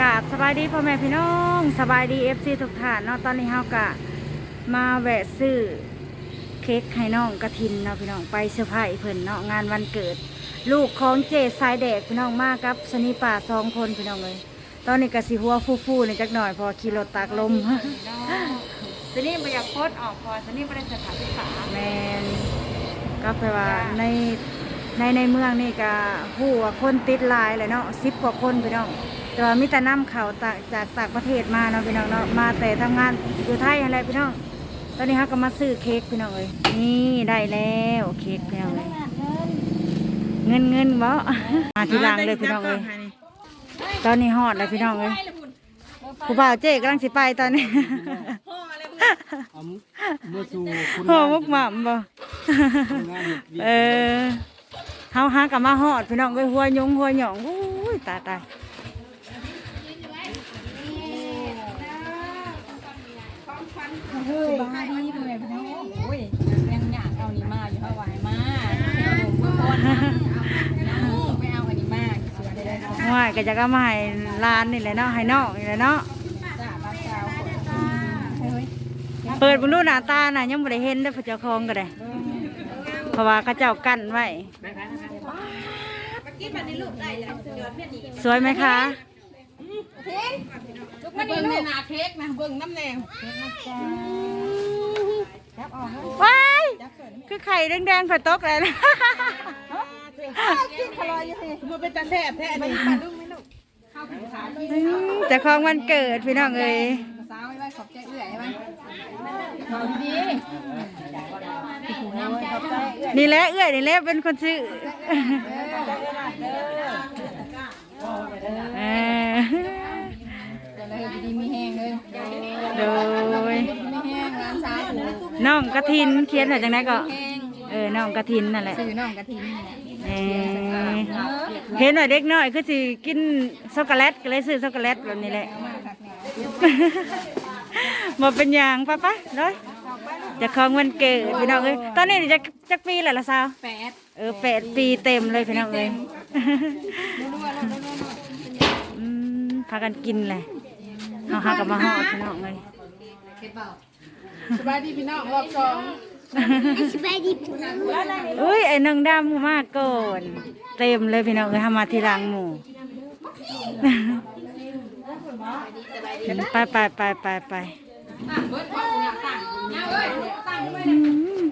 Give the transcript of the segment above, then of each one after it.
กราบสบายดีพ่อแม่พี่น้องสบายดีเอฟซีทุกท่านเนาะตอนนี้เฮากะมาแวะซื้อเค้กให้น้องกระทินเนาะพี่น้องไปเซอร์ไพรส์เพิ่นเนาะงานวันเกิด ลูกของเจสายแดกพี่น้องมากับสนิป่าสองคนพี่น้องเลยตอนนี้กะสิหัวฟูๆนี่จักหน่อยเพอขี่รถตากลมสนี่บอยากโคตรออกพอสนี่ไม่ได้สถานศึกษาแมนก็แปลว่าในในในเมืองนี่ก็หู้ว่าคนติดหลายเลยเนาะสิบกว่าคนพี่น้อง แต่ว่ามีแต่น้ำเขาตากจากต่างประเทศมาเนาะพี่น้องเนาะมาแต่ทำงานอยู่ไทยอะไรพี่น้อง ตอนนี้เขาก็มาซื้อเค้กพี่น้องเลยนี่ได้แล้วเค้กพี่น้องเลยเงินเงินบ่มาทีหลังเลยพี่น้องเลยตอนนี้ฮอดเลยพี่น้องเลยผู้บ่าวเจ๊กำลังสิไปตอนนี้เอาเมื่อสู่คุณโหมุกหม่ำบ่งานเห็ดเวียเออเฮาหากับมาฮอดพี่น้องก็หัวยุงหัวหยองอุ้ยตายตาย สบายดีเลยพี่น้องโอ้ยยังอยากเอานี่มาอยู่เท่าไหร่มาทุกคนไปเอาอันนี้มาวยเลยเนาะว่าก็จะก็มาให้ร้านนี่แหละเนาะให้นอกนี่แหละเนาะเปิดเบุญดูหน้าตาน่ะยังบ่ได้เห็นได้พระเจ้าของก็ได้เพราะว่าเขาเจ้ากั้นไว้สวยไหมคะ มันนี่ลูกนาเค้กนะเบิ่งน้ำแดงว้ายคือไข่แดงๆผัดตกเลยนะกินคลอยอยู่นี่มันเป็นตาแซ่บแท้อันนี้ปลาดุ้งไหมลูกข้าวผัดขาอืมแต่ของวันเกิดพี่น้องเอ้ยสาวไว้ขอบใจเอื่อยไว้ขอบดีถูน้ำขอบใจเอื่อยนี่แหละเอื้อยนี่แหละเป็นคนซื้อเออ เลยดีมีแห้งเลย โดย มีแห้งร้านซ้าย น้ องกระทินเขียนหน่อยจังไดก็แห้งเออน้องกระทินนั่นแหละซื้อน้องกะทินี่เออเห็นหน่อยเด็กน้อยคือสิกินช็อกโกแลตก็เลยซื้อช็อกโกแลตแบบนี้แหละบ่เป็นหยังป้าป้าเลยจะของวันเกิดพี่น้องเอ้ยตอนนี้จะจักปีแล้วล่ะสาวแปดเออแปดปีเต็มเลยพี่น้องเอ้ยอืมพากันกินเลยเอาหากับมาหอดพี่น้องเลย สบายดีพี่น้องรอบสองอุ้ยไอ้นางดำมากก่อนเต็มเลยพี่น้องเอ้ยทำมาทีหลังหมู่ไปไปไปไปไปอืม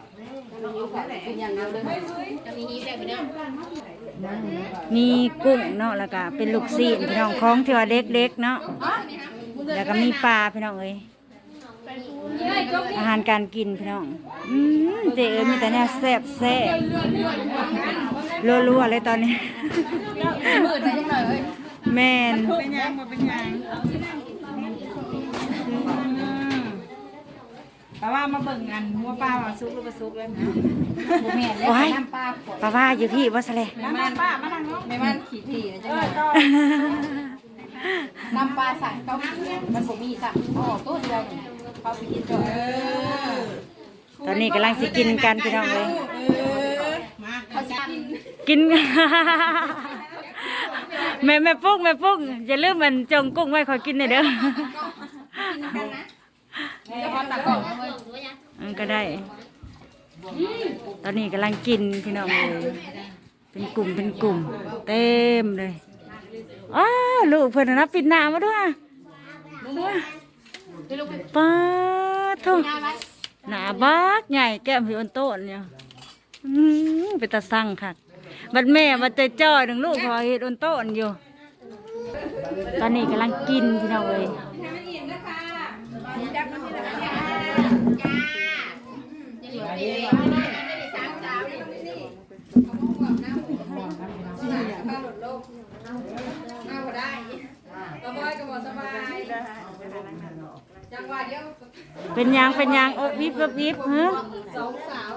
มีกุ้งเนาะแล้วก็เป็นลูกซีนพี่น้องของที่ว่าเล็กๆเนาะแล้วก็มีปลาพี่น้องเอ้ย อาหารการกินพี่น้อง อืมเจ๊เอ้ยมีแต่แนวแซ่บแซ่บรัวๆเลยตอนนี้มืดไปจังเลยแม่นเป็นยังมาเป็นยังแต่ว่ามาเบิ่งอันหัวปลาว่าซุกหรือบ่ซุกเลยนะบ่แม่นแล้วน้ำปลาขวดป้าว่าอยู่พี่ว่าสแลน้ำปลามาทางน้องแม่มันขี้ถี่นะจังเลยน้ำปลาสั่งเขามันบ่มีสั่งอ๋อตัวเดียวนี่ เขาไปกินก่อนตอนนี้กำลังสิกินกันพี่น้องเลยเขาสิกินกิน แม่แม่ปุ๊กแม่ปุ๊กอย่าลืมมันจงกุ้งไว้ขอกินหน่อยเด้อเดี๋ยวพอตันก็ได้ ตอนนี้กำลังกินพี่น้องเลย เป็นกลุ่มเป็นกลุ่ม เต็มเลย อ้าวลูกเพิ่นน่ะนะปิดหน้ามาด้วย ป้าทุกหนาบักใหญ่แก้มพี่อันโตนเนี่ยอื้อหือเป็นตาสั่งค่ะบัดแม่บัดใจจ้อยหนึ่งลูกพอเห็ดอันโตนอยู่ ตอนนี้กำลังกินพี่น้องเลยเอาได้กระบอยกระบอกสบาย จังหวะเดียวเป็นหยังเป็นหยังโอ้วิบวิบวิบเฮ้สองสาว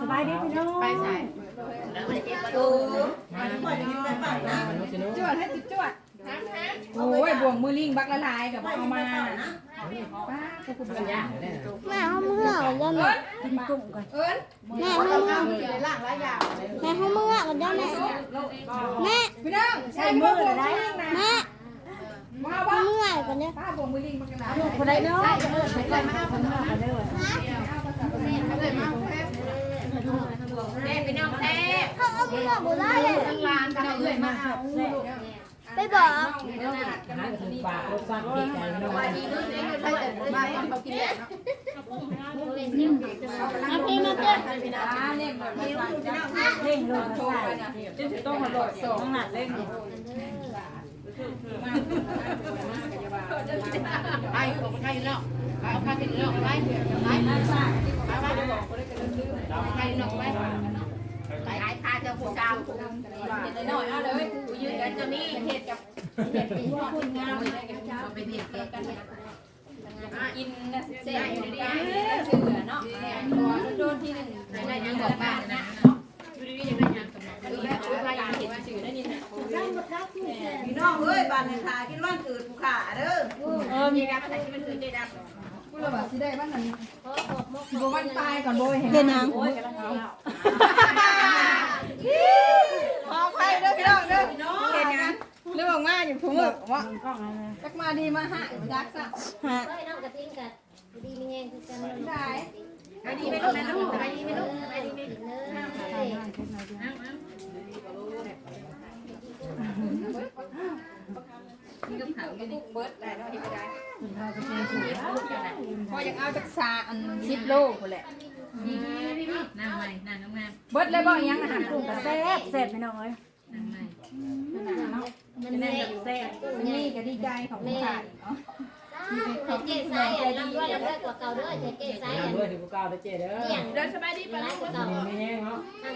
สบายดีพี่น้องไปใส่จวดให้ติดจวดฮะโอ้ยบ่วงมือลิงบักละลายกับเอามาป้ากูคุณเป็นยังแม่เขาเมื่อกันจ้ะแม่กินกุ้งก่อนเอิญแม่เขาเมื่อแม่เขาเมื่อกันจ้ะแม่แม่พี่น้องใส่มือเลยได้นะแม่ มาเขาว่าเมื่อกันจ้ะป้าบ่วงมือลิงบักละลายคนใดเนาะคนใดมาคนเมื่อกันเด้อแม่พี่น้องแท้เขาเอาเมื่อบ่ได้เลยลานกันเลยมาเอาไปบอกปากรสชาติติดใจไม่ต้องมามาเขากินแล้วมาพี่มาเต้นอ่าเล่นแบบนี้พี่น้องเร่งลงโชใส่ว์ไปนะจนสิต้องมาโดดส่งหนักเร่งไป ผมไปเนาะไปเอาผ้าติดเนาะไปไปไปไปไปเนาะไปไปหายพาจ้าผู้ชาวเห็นหน่อยเอาเลยกูยืนกันจะมีเห็ดกับเห็ดปีว่าคุณงามเลยไปเห็ดกันกินเสียอยู่ดีๆเชื่อเนาะโดนที่หนึ่งได้ยังบอกป้านนะดูดีๆยังได้ยังกำลังดูแลช่วยพายเห็ดสื่อได้ยินพี่น้องเอ้ยบ้านในขากินวันเกิดผู้ขาเด้อ เออมีการที่มันคือได้ดับกูเลยว่าสิได้บ้านนั้นสิบ่วันตายก่อนโบยเห็นเป็นยังขอใครเด้อพี่น้องเด้อเห็นยังเรื่องมาอยู่ทุ่งว่ากล้องอะไรจักมาดีมาหาจักซะฮะไปน้ำกระติ้งกันดีมีแง่คือกันได้ไปดีไม่รู้นะลูกไปดีไม่รู้ ไปดีไม่รู้เบิดได้เนาะที่ได้พออยากเอาจักซาอันชิดโลพุ่นแหละนางใหม่น้ำน้ำงามเบิดเลยบ่ยังอาหารกุ้งกระแซ่บแซ่บไปหน่อยนางใหม่มันแม่แซ่บนี่ก็ดีใจของผู้ขายเนาะ เจ๊สายอะลำด้วยลำด้วยกว่าเก่าด้อเจ๊สายอะนด้วยที่ผู้ก้าวได้เจ๊เด้อเกี่ยงเดินสบายดีไปแล้วกเก่าไม่แย่งเนาะนั่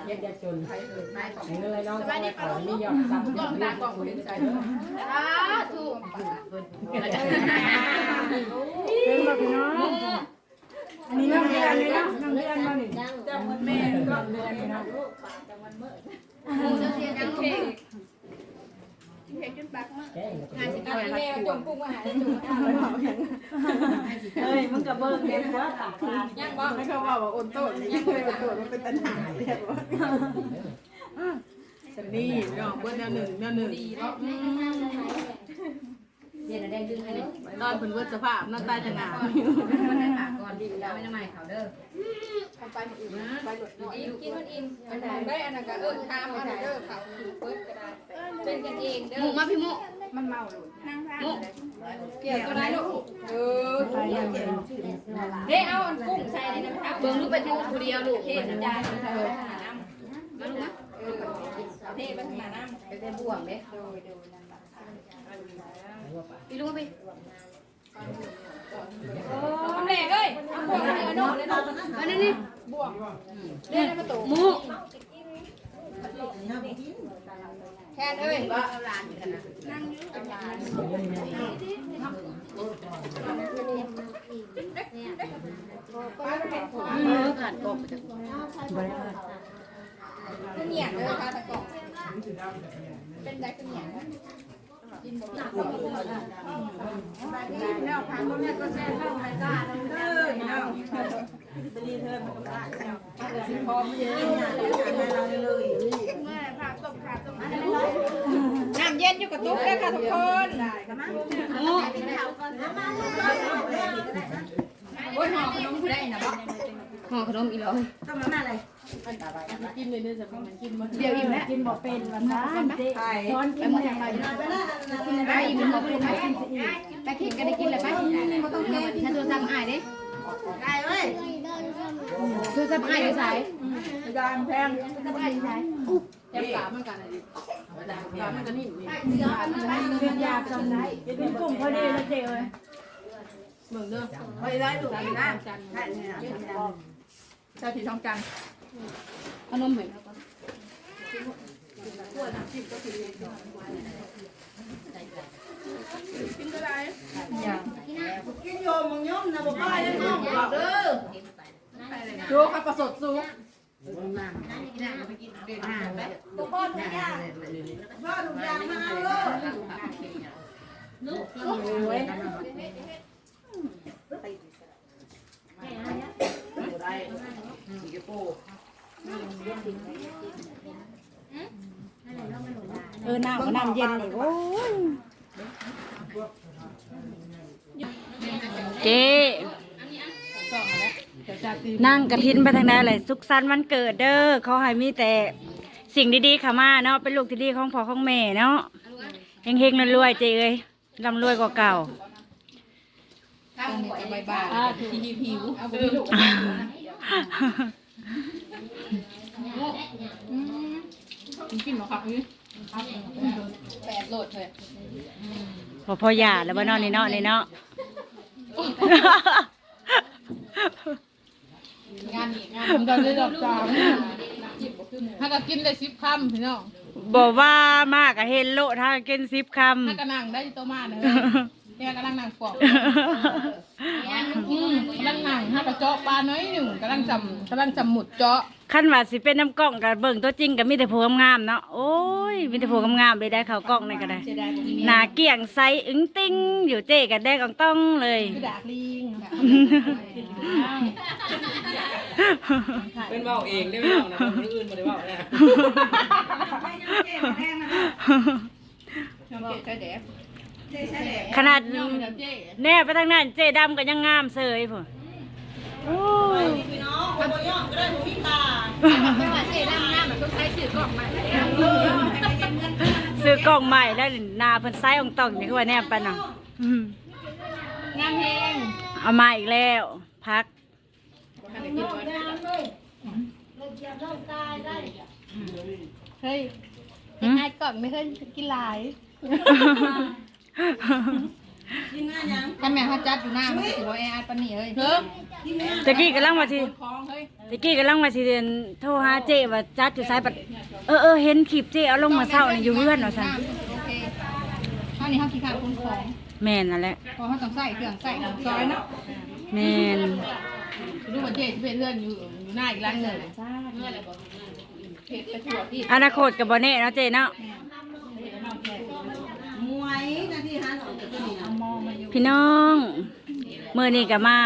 าเย็ดอย่าจนเห็นอะไรน้องก็ไปขอนี่ยอดซับยอดเรียกคุยใจเด้ออ่าถูกเป็นแบบน้องอันนี้น้องเดือนเลยนะน้องเดือนมาหนึ่งดังแม่น้องเดือนเลยนะมูจะเสียยังเพลง แก้งก็งานสิอันนี้แม่จงปรุงอาหารจุ่มอาหารเฮ้ยมึงกับเบิ้งเด็กว่าตักทานยังบ่ไม่เขาบอกว่าโอนโต้ยังไม่โอนโต้มันเป็นตัญหาเรียกว่าสันนี่เนาะเบิ้ลแนวหนึ่งแนวหนึ่ง เดี๋ยวแดงดึงให้เลยตอนเป็นเบิ้ลสภาพน้ำตาจะหนาวมันให้ปากก่อนดีแล้วไม่ต้องใหม่เขาเด้ออิ่มกินมันอิ่มอันไหนได้อันนั้นก็เอิ้นตามอันนั้นเด้อเขาเปิดก็ได้เป็นกันเองเด้หมูอมาพี่หมูมันเมาหลุดหมูเกี่ยวก็ได้ลูกเออไปอย่างเดียวเด้เอาอันกุ้งใส่ในน้ำข้าวเบิ่งลูกไปทูผู้เดียวลูกเทน้ำยาใส่ไปหาน้ำมาลูกนะเออเทไปหาน้ำไปได้บ่วงเด้โดยโดยนั่นแหละ พี่ลูกไปทำแหลกเอ้ยเอาพวกนี้เอาโน่เลยเนาะมานี่นี่บ่วงเรียนได้มาตู่หมูแค่เอ้ยว่าเอาหลานอยู่กันนะเนี่ยเออขาดกบจะขึ้นเหนียงเลยค่ะตะกอกเป็นได้ขึ้นเหนียงกินหมดหนักกว่าขึ้นหมดอะแล้วพังตรง น้ำเย็นอยู่กับตุ๊กเลยค่ะทุกคนโอ้ยหอมขนมได้นะบ่ ห่อขนมอีร้อยต้องมาอะไรกินเลยเนี่ยจะมันกินมาเดี๋ยวอิ่มแล้วกินบ่เป็นวันนั้นเจ๊ซ้อนกินอย่างไรไปอิ่มขอบคุณไปไปคิดก็ได้กินแล้วไปเขาต้องแก้ฉันโทรศัพท์อ้ายเด้ได้เว้ยโทรศัพท์อ้ายอยู่ไสจานแพงโทรศัพท์อ้ายอยู่ไสแก้มกาบมันกันเลยมันก็นิ่มเป็นยาจำได้เป็นกลุ่มพอดีเลยเจ๊เอ้ยเหมือนเดิมไปได้ดูดีนะใช่ เจ้าที่ท้องจันขนมเหมือนก็ได้อย่างกินโยมมึงย่อมนะบ่ป้ายเลยน้องบอกเด้อดูข้าวประสดซุปตัวพ่อทุกอย่างพ่อทุกอย่างมาเลย เออน้ำก็น้ำเย็นนี่โอ้ยเจ๊นั่งกระทินไปทางไหนเลยสุขสันต์วันเกิดเด้อเขาให้มีแต่สิ่งดีๆเข้ามาเนาะเป็นลูกที่ดีของพ่อของแม่เนาะเฮงๆรวยๆเจ๊เอ้ยร่ำรวยกว่าเก่าบายบายอ่าทีนี้ผิวเอาไปลูกกินหรอครับนี่แปดโหลดเลยพอพอหย่าแล้วบ่เนอนนี่เนาะนี่เนาะงานนี่งานผมจะได้ดอกจามถ้าก็กินได้สิบคำพี่น้องบอกว่ามากอะเฮนโลถ้ากินซิบคถ้าก็นั่งได้ตัวมาเลยแกกำลังนั่งฟอกกำลังนั่งถ้ากระเจาะปลาน้อยหนึ่งกำลังจำกำลังจำหมุดเจาะำ ขั้นว่าสิเป็นน้ำกล้องกับเบิ่งตัวจริงกับมีแต่ผัวงามๆเนาะโอ้ยมีแต่ผัวงามๆเลยได้เขากล้องนี่ก็ได้หนาเกี่ยงใสอึ้งติ้งอยู่เจ๊กันแดกอ่องต้องเลยคือดากลิงเป็นเว่าเองได้ไหมเอานะคนอื่นมาได้เว่าเนี่ยขนาดย่อมกับเจ๊แน่ไปทางนั้นเจ๊ดำก็ยังงามเสย พุ่นโอ้ยไม่ว่าเจ๊นั่งหน้ามันต้องใช้สื่อกล้องมาซื้อกล้องใหม่แล้วหนาเพิ่นไซส์อ่องต้องนี่คือว่าแน่ปานน่ะอืมงามแหงเอามาอีกแล้ว พักเฮ้ยหืมไอ้กล่องไม่เคยกินหลาย ถ้าแม่เขาจัดอยู่หน้ามันถือว่าแออัดปานนี่เฮ้ยเฮ้ยตะกี้กำลังว่าสิคล้องเฮ้ยตะกี้กำลังว่าสิเดินโทรหาเจ๊ว่าจัดอยู่สายปัดเออเออเห็นคลิปเจ๊เอาลงมาเช้านี่อยู่เพื่อนเนาะซั่นโอเคเท่านี้เขาขี้ขาดคนของแม่นนั่นแหละเพราะเขาต้องใส่เครื่องใส่น้ำซอยเนาะแม่นรู้ว่าเจ๊จะเป็นเลื่อนอยู่อยู่หน้าอีกร้านหนึ่งเผ็ดไปทั่วที่อนาคตก็บ่แน่เนาะเจ๊เนาะ มวยนะที่หาหน่อยจะนี่นะ พี่น้องเมื่อนี้ก็มา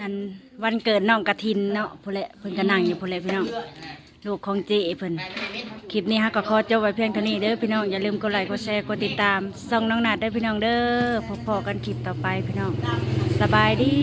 อันวันเกิดน้องกระทินเนาะพุ่นแหละเพิ่นก็นั่งอยู่พุ่นแหละพี่น้องลูกของเจเพิ่นคลิปนี้ฮะก็ขอจบไว้เพียงเท่านี้เด้อพี่น้องอย่าลืมกดไลค์กดแชร์กดติดตามส่องน้องนาดได้พี่น้องเด้อพบๆกันคลิปต่อไปพี่น้องสบายดี